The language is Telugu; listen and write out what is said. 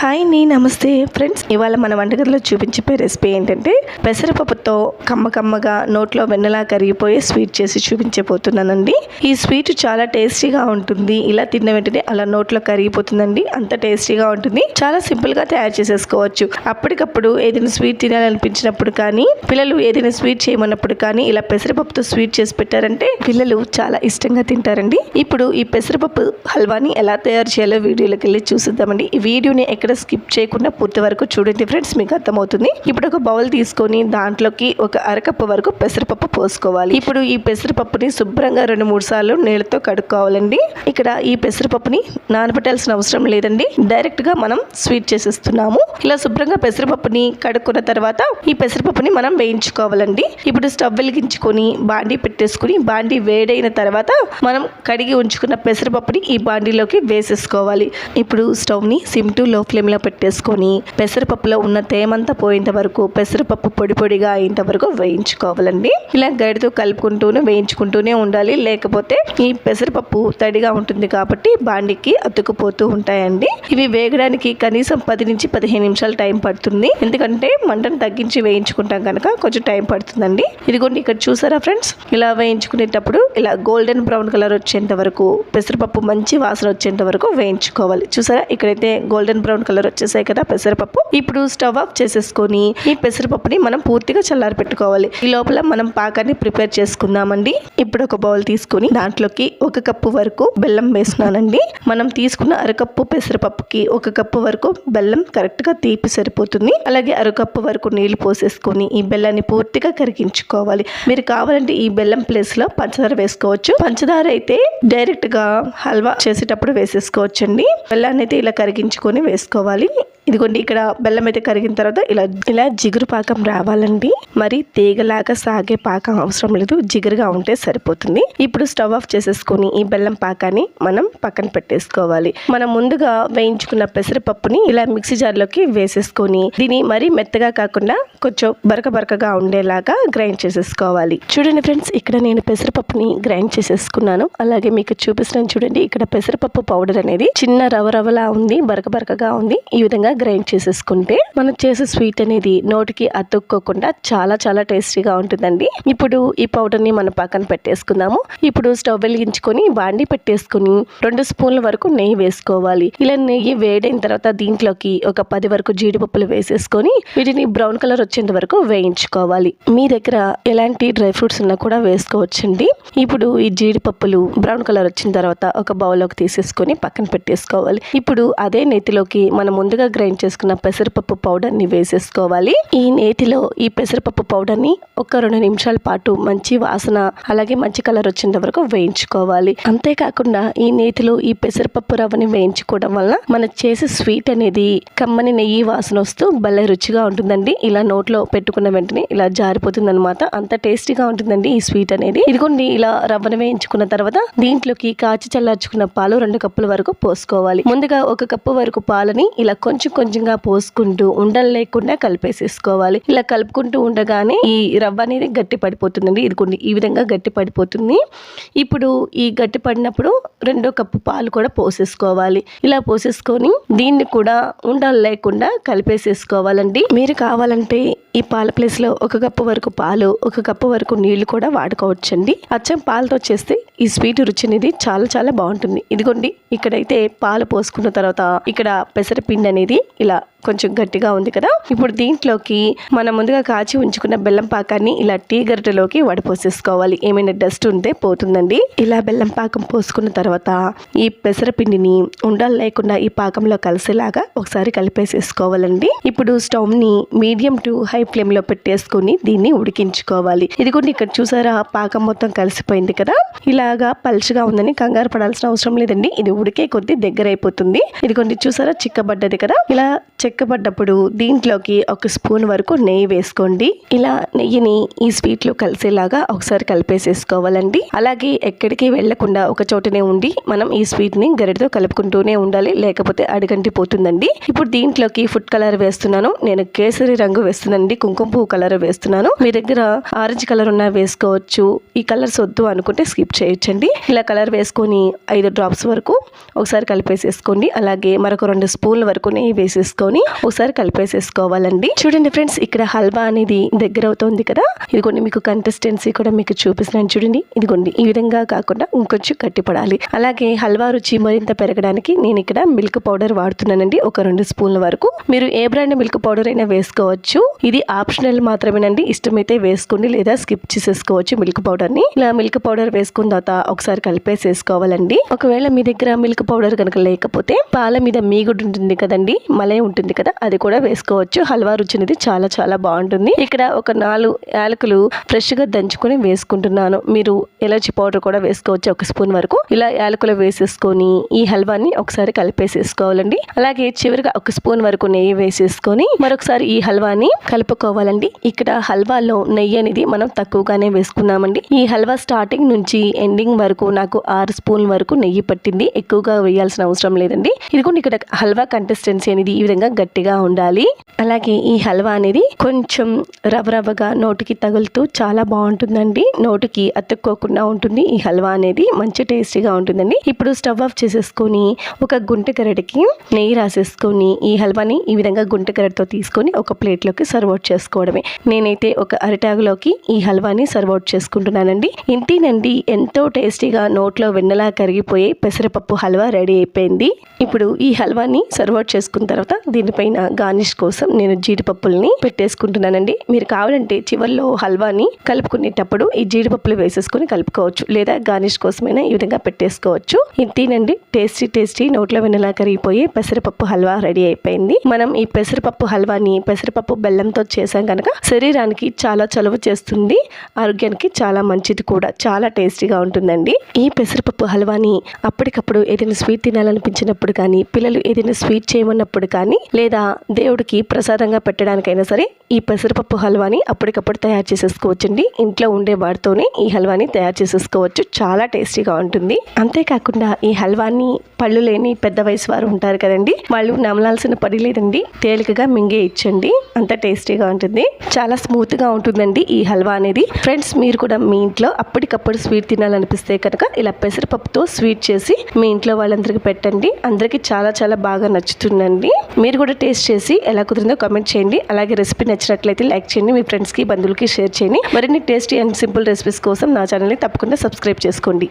హాయ్ నీ నమస్తే. ఫ్రెండ్స్ ఇవాళ మన వంటగదిలో చూపించే రెసిపీ ఏంటంటే పెసరపప్పుతో కమ్మ కమ్మగా నోట్లో వెన్నలా కరిగిపోయే స్వీట్ చేసి చూపించబోతున్నానండి. ఈ స్వీట్ చాలా టేస్టీగా ఉంటుంది. ఇలా తిన్న వెంటనే అలా నోట్లో కరిగిపోతుందండి. అంత టేస్టీగా ఉంటుంది. చాలా సింపుల్గా తయారు చేసేసుకోవచ్చు. అప్పటికప్పుడు ఏదైనా స్వీట్ తినాలనిపించినప్పుడు కానీ పిల్లలు ఏదైనా స్వీట్ చేయమన్నప్పుడు కానీ ఇలా పెసరపప్పుతో స్వీట్ చేసి పెట్టారంటే పిల్లలు చాలా ఇష్టంగా తింటారండి. ఇప్పుడు ఈ పెసరపప్పు హల్వాని ఎలా తయారు చేయాలో వీడియోలోకి వెళ్ళి చూసిద్దామండి. ఈ వీడియోని ఎక్కడ స్కిప్ చేయకుండా పూర్తి వరకు చూడండి ఫ్రెండ్స్ మీకు అర్థమవుతుంది. ఇప్పుడు ఒక బౌల్ తీసుకొని దాంట్లోకి ఒక అరకప్పు వరకు పెసరపప్పు పోసుకోవాలి. ఇప్పుడు ఈ పెసరపప్పుని శుభ్రంగా రెండు మూడు సార్లు నీళ్ళతో కడుక్కోవాలండి. ఇక్కడ ఈ పెసరపప్పుని నానబెట్టాల్సిన అవసరం లేదండి. డైరెక్ట్గా మనం స్వీట్ చేసేస్తున్నాము. ఇలా శుభ్రంగా పెసరపప్పుని కడుక్కున్న తర్వాత ఈ పెసరపప్పుని మనం వేయించుకోవాలండి. ఇప్పుడు స్టవ్ వెలిగించుకొని బాండీ పెట్టేసుకుని బాండీ వేడైన తర్వాత మనం కడిగి ఉంచుకున్న పెసరపప్పుని ఈ బాండీలోకి వేసేసుకోవాలి. ఇప్పుడు స్టవ్ని సిమ్ టు లో ఫ్లేమ్ ఫ్లేమ్లో పెట్టేసుకొని పెసరపప్పులో ఉన్న తేమంతా పోయేంత వరకు పెసరపప్పు పొడి పొడిగా అయ్యేంత వరకు వేయించుకోవాలండి. ఇలా గడితో కలుపుకుంటూనే వేయించుకుంటూనే ఉండాలి. లేకపోతే ఈ పెసరపప్పు తడిగా ఉంటుంది కాబట్టి బాండికి అతుకుపోతూ ఉంటాయండి. ఇవి వేగడానికి కనీసం పది నుంచి పదిహేను నిమిషాలు టైం పడుతుంది. ఎందుకంటే మంటను తగ్గించి వేయించుకుంటాం కనుక కొంచెం టైం పడుతుందండి. ఇదిగోండి ఇక్కడ చూసారా ఫ్రెండ్స్? ఇలా వేయించుకునేటప్పుడు ఇలా గోల్డెన్ బ్రౌన్ కలర్ వచ్చేంత వరకు పెసరపప్పు మంచి వాసన వచ్చేంత వరకు వేయించుకోవాలి. చూసారా? ఇక్కడైతే గోల్డెన్ బ్రౌన్ కలర్ వచ్చేసాయి కదా పెసరపప్పు. ఇప్పుడు స్టవ్ ఆఫ్ చేసేసుకొని ఈ పెసరపప్పుని మనం పూర్తిగా చల్లారి పెట్టుకోవాలి. ఈ లోపల మనం పాకాన్ని ప్రిపేర్ చేసుకుందామండి. ఇప్పుడు ఒక బౌల్ తీసుకొని దాంట్లోకి ఒక కప్పు వరకు బెల్లం వేస్తున్నానండి. మనం తీసుకున్న అరకప్పు పెసరపప్పుకి ఒక కప్పు వరకు బెల్లం కరెక్ట్గా తీపి సరిపోతుంది. అలాగే అరకప్పు వరకు నీళ్ళు పోసేసుకొని ఈ బెల్లాన్ని పూర్తిగా కరిగించుకోవాలి. మీరు కావాలంటే ఈ బెల్లం ప్లేస్లో పంచదార వేసుకోవచ్చు. పంచదార అయితే డైరెక్ట్గా హల్వా చేసేటప్పుడు వేసేసుకోవచ్చండి. బెల్లాన్ని అయితే ఇలా కరిగించుకొని వేసుకోవాలి. చేసుకోవాలి ఇదిగోండి ఇక్కడ బెల్లం అయితే కరిగిన తర్వాత ఇలా ఇలా జిగురు పాకం రావాలండి. మరి తీగలాగా సాగే పాకం అవసరం లేదు జిగురుగా ఉంటే సరిపోతుంది. ఇప్పుడు స్టవ్ ఆఫ్ చేసేసుకొని ఈ బెల్లం పాకాన్ని మనం పక్కన పెట్టేసుకోవాలి. మనం ముందుగా వేయించుకున్న పెసరపప్పుని ఇలా మిక్సీ జార్లోకి వేసేసుకొని దీని మరీ మెత్తగా కాకుండా కొంచెం బరక బరకగా ఉండేలాగా గ్రైండ్ చేసేసుకోవాలి. చూడండి ఫ్రెండ్స్ ఇక్కడ నేను పెసరపప్పుని గ్రైండ్ చేసేసుకున్నాను. అలాగే మీకు చూపిస్తున్నాను చూడండి ఇక్కడ పెసరపప్పు పౌడర్ అనేది చిన్న రవ రవలా ఉంది బరక బరకగా ఉంది. ఈ విధంగా గ్రైండ్ చేసేసుకుంటే మనం చేసే స్వీట్ అనేది నోటికి అతుక్కోకుండా చాలా చాలా టేస్టీగా ఉంటుందండి. ఇప్పుడు ఈ పౌడర్ని మనం పక్కన పెట్టేసుకుందాము. ఇప్పుడు స్టవ్ వెలిగించుకొని బాండి పెట్టేసుకొని రెండు స్పూన్ల వరకు నెయ్యి వేసుకోవాలి. ఇలా నెయ్యి వేడైన తర్వాత దీంట్లోకి ఒక పది వరకు జీడిపప్పులు వేసేసుకొని వీటిని బ్రౌన్ కలర్ వచ్చేంత వరకు వేయించుకోవాలి. మీ దగ్గర ఎలాంటి డ్రై ఫ్రూట్స్ ఉన్నా కూడా వేసుకోవచ్చండి. ఇప్పుడు ఈ జీడిపప్పులు బ్రౌన్ కలర్ వచ్చిన తర్వాత ఒక బౌల్లోకి తీసేసుకొని పక్కన పెట్టేసుకోవాలి. ఇప్పుడు అదే నెత్తిలోకి మనం ముందుగా గ్రైండ్ చేసుకున్న పెసరపప్పు పౌడర్ని వేసేసుకోవాలి. ఈ నేతిలో ఈ పెసరపప్పు పౌడర్ని ఒక రెండు నిమిషాల పాటు మంచి వాసన అలాగే మంచి కలర్ వచ్చేంత వరకు వేయించుకోవాలి. అంతేకాకుండా ఈ నేతిలో ఈ పెసరపప్పు రవ్వని వేయించుకోవడం వల్ల మనం చేసే స్వీట్ అనేది కమ్మని నెయ్యి వాసన వస్తూ భలే రుచిగా ఉంటుందండి. ఇలా నోట్లో పెట్టుకున్న వెంటనే ఇలా జారిపోతుంది అనమాట అంత టేస్టీగా ఉంటుందండి ఈ స్వీట్ అనేది. ఇదిగోండి ఇలా రవ్వను వేయించుకున్న తర్వాత దీంట్లోకి కాచి చల్లార్చుకున్న పాలు రెండు కప్పుల వరకు పోసుకోవాలి. ముందుగా ఒక కప్పు వరకు పాలని ఇలా కొంచెం కొంచెంగా పోసుకుంటూ ఉండలు లేకుండా కలిపేసేసుకోవాలి. ఇలా కలుపుకుంటూ ఉండగానే ఈ రవ్వ అనేది గట్టి పడిపోతుందండి. ఇదిగోండి ఈ విధంగా గట్టి పడిపోతుంది. ఇప్పుడు ఈ గట్టి పడినప్పుడు రెండో కప్పు పాలు కూడా పోసేసుకోవాలి. ఇలా పోసేసుకొని దీన్ని కూడా ఉండలు లేకుండా కలిపేసేసుకోవాలండి. మీరు కావాలంటే ఈ పాల ప్లేస్లో ఒక కప్పు వరకు పాలు ఒక కప్పు వరకు నీళ్ళు కూడా వాడుకోవచ్చండి. అచ్చం పాలతో చేస్తే ఈ స్వీట్ రుచి అనేది చాలా చాలా బాగుంటుంది. ఇదిగోండి ఇక్కడైతే పాలు పోసుకున్న తర్వాత ఇక్కడ పెసరపిండి అనేది ఇలా కొంచెం గట్టిగా ఉంది కదా. ఇప్పుడు దీంట్లోకి మనం ముందుగా కాచి ఉంచుకున్న బెల్లం పాకాన్ని ఇలా టీ గరిటెలోకి వడపోసేసుకోవాలి. ఏమైనా డస్ట్ ఉంటే పోతుందండి. ఇలా బెల్లం పాకం పోసుకున్న తర్వాత ఈ పెసరపిండిని ఉండలు లేకుండా ఈ పాకంలో కలిసేలాగా ఒకసారి కలిపేసేసుకోవాలండి. ఇప్పుడు స్టవ్ని మీడియం టు హై ఫ్లేమ్లో పెట్టేసుకొని దీన్ని ఉడికించుకోవాలి. ఇది కూడా ఇక్కడ చూసారా పాకం మొత్తం కలిసిపోయింది కదా. ఇలాగా పలుచగా ఉందని కంగారు పడాల్సిన అవసరం లేదండి. ఇది ఉడికే కొద్దీ దగ్గర అయిపోతుంది ఇది కొన్ని చూసారా చిక్కబడ్డది కదా. ఇలా చెక్కబడ్డప్పుడు దీంట్లోకి ఒక స్పూన్ వరకు నెయ్యి వేసుకోండి. ఇలా నెయ్యిని ఈ స్వీట్లో కలిసేలాగా ఒకసారి కలిపేసేసుకోవాలండి. అలాగే ఎక్కడికి వెళ్ళకుండా ఒక చోటనే ఉండి మనం ఈ స్వీట్ని గరిటతో కలుపుకుంటూనే ఉండాలి లేకపోతే అడిగంటి పోతుందండి ఇప్పుడు దీంట్లోకి ఫుడ్ కలర్ వేస్తున్నాను. నేను కేసరి రంగు వేస్తున్నానండి కుంకుమ పువ్వు కలర్ వేస్తున్నాను. మీ దగ్గర ఆరెంజ్ కలర్ ఉన్నా వేసుకోవచ్చు. ఈ కలర్స్ వద్దు అనుకుంటే స్కిప్ చేయొచ్చండి. ఇలా కలర్ వేసుకొని ఐదు డ్రాప్స్ వరకు ఒకసారి కలిపేసేసుకోండి. అలాగే మరొక రెండు స్పూన్ల వరకు నెయ్యి వేసేసుకొని ఒకసారి కలిపేసేసుకోవాలండి. చూడండి ఫ్రెండ్స్ ఇక్కడ హల్వా అనేది దగ్గర అవుతుంది కదా? ఇదిగోండి మీకు కంటెస్టెన్సీ కూడా మీకు చూపిస్తున్నాను చూడండి. ఇదిగోండి ఈ విధంగా కాకుండా ఇంకొంచెం కట్టిపడాలి అలాగే హల్వా రుచి మరింత పెరగడానికి నేను ఇక్కడ మిల్క్ పౌడర్ వాడుతున్నానండి ఒక రెండు స్పూన్ల వరకు. మీరు ఏ బ్రాండ్ మిల్క్ పౌడర్ అయినా వేసుకోవచ్చు. ఇది ఆప్షనల్ మాత్రమేనండి ఇష్టమైతే వేసుకోండి లేదా స్కిప్ చేసేసుకోవచ్చు మిల్క్ పౌడర్ని. ఇలా మిల్క్ పౌడర్ వేసుకున్న తర్వాత ఒకసారి కలిపేసేసుకోవాలండి. ఒకవేళ మీ దగ్గర మిల్క్ పౌడర్ కనుక లేకపోతే పాల మీద మీగుడు ఉంటుంది కదండి మలై ఉంటుంది కదా అది కూడా వేసుకోవచ్చు. హల్వా రుచి అనేది చాలా చాలా బాగుంటుంది. ఇక్కడ ఒక నాలుగు యాలకులు ఫ్రెష్గా దంచుకొని వేసుకుంటున్నాను. మీరు ఎలర్జీ పౌడర్ కూడా వేసుకోవచ్చు ఒక స్పూన్ వరకు. ఇలా యాలకులు వేసేసుకొని ఈ హల్వాని ఒకసారి కలిపేసేసుకోవాలండి. అలాగే చివరిగా ఒక స్పూన్ వరకు నెయ్యి వేసేసుకొని మరొకసారి ఈ హల్వాని కలుపుకోవాలండి. ఇక్కడ హల్వాలో నెయ్యి అనేది మనం తక్కువగానే వేసుకున్నామండి. ఈ హల్వా స్టార్టింగ్ నుంచి ఎండింగ్ వరకు నాకు ఆరు స్పూన్ వరకు నెయ్యి పట్టింది. ఎక్కువగా వేయాల్సిన అవసరం లేదండి. ఇదిగోండి ఇక్కడ హల్వా కంటెస్టెన్సీ అనేది ఈ విధంగా గట్టిగా ఉండాలి. అలాగే ఈ హల్వా అనేది కొంచెం రవ్వ రవ్వగా నోటికి తగులుతూ చాలా బాగుంటుందండి. నోటికి అతుక్కోకుండా ఉంటుంది. ఈ హల్వా అనేది మంచి టేస్టీగా ఉంటుందండి. ఇప్పుడు స్టవ్ ఆఫ్ చేసేసుకొని ఒక గుంటకరడికి నెయ్యి రాసేసుకొని ఈ హల్వాని ఈ విధంగా గుంటకరడితో తీసుకొని ఒక ప్లేట్లోకి సర్వ్ అవుట్ చేసుకోవడమే. నేనైతే ఒక అరిటాగులోకి ఈ హల్వాని సర్వ్ అవుట్ చేసుకుంటున్నానండి. ఇంటినండి ఎంతో టేస్టీగా నోట్లో వెన్నలా కరిగిపోయే పెసరపప్పు హల్వా రెడీ అయిపోయింది. ఇప్పుడు ఈ హల్వాని సర్వ్ అవుట్ చేసుకున్న తర్వాత దీన్ని పైన గార్నిష్ కోసం నేను జీడిపప్పుల్ని పెట్టేసుకుంటున్నానండి. మీరు కావాలంటే చివర్లో హల్వాని కలుపుకునేటప్పుడు ఈ జీడిపప్పులు వేసేసుకొని కలుపుకోవచ్చు. లేదా గార్నిష్ కోసమైనా ఈ విధంగా పెట్టేసుకోవచ్చు. ఇది తినండి. టేస్టీ టేస్టీ నోట్లో వెనలా కరిగిపోయి పెసరపప్పు హల్వా రెడీ అయిపోయింది. మనం ఈ పెసరపప్పు హల్వాని పెసరపప్పు బెల్లంతో చేసాం కనుక శరీరానికి చాలా చలువ చేస్తుంది. ఆరోగ్యానికి చాలా మంచిది కూడా. చాలా టేస్టీగా ఉంటుందండి. ఈ పెసరపప్పు హల్వాని అప్పటికప్పుడు ఏదైనా స్వీట్ తినాలనిపించినప్పుడు కానీ పిల్లలు ఏదైనా స్వీట్ చేయమన్నప్పుడు కానీ లేదా దేవుడికి ప్రసాదంగా పెట్టడానికైనా సరే ఈ పెసరపప్పు హల్వాని అప్పటికప్పుడు తయారు చేసేసుకోవచ్చండి. ఇంట్లో ఉండే వాటితోనే ఈ హల్వాని తయారు చేసేసుకోవచ్చు. చాలా టేస్టీగా ఉంటుంది. అంతేకాకుండా ఈ హల్వాని పళ్ళు లేని పెద్ద వయసు వారు ఉంటారు కదండి. వాళ్ళు నమలాల్సిన పని లేదండి. తేలికగా మింగే ఇచ్చండి. అంత టేస్టీగా ఉంటుంది. చాలా స్మూత్గా ఉంటుందండి ఈ హల్వా అనేది. ఫ్రెండ్స్ మీరు కూడా మీ ఇంట్లో అప్పటికప్పుడు స్వీట్ తినాలనిపిస్తే కనుక ఇలా పెసరపప్పుతో స్వీట్ చేసి మీ ఇంట్లో వాళ్ళందరికీ పెట్టండి. అందరికీ చాలా చాలా బాగా నచ్చుతుందండి. మీరు కూడా టేస్ట్ చేసి ఎలా కుదిరిందో కామెంట్ చేయండి. అలాగే రెసిపీ నచ్చినట్లయితే లైక్ చేయండి. మీ ఫ్రెండ్స్కి బంధువులకి షేర్ చేయండి. మరిన్ని టేస్టీ అండ్ సింపుల్ రెసిపీస్ కోసం నా ఛానల్ని తప్పకుండా సబ్స్క్రైబ్ చేసుకోండి.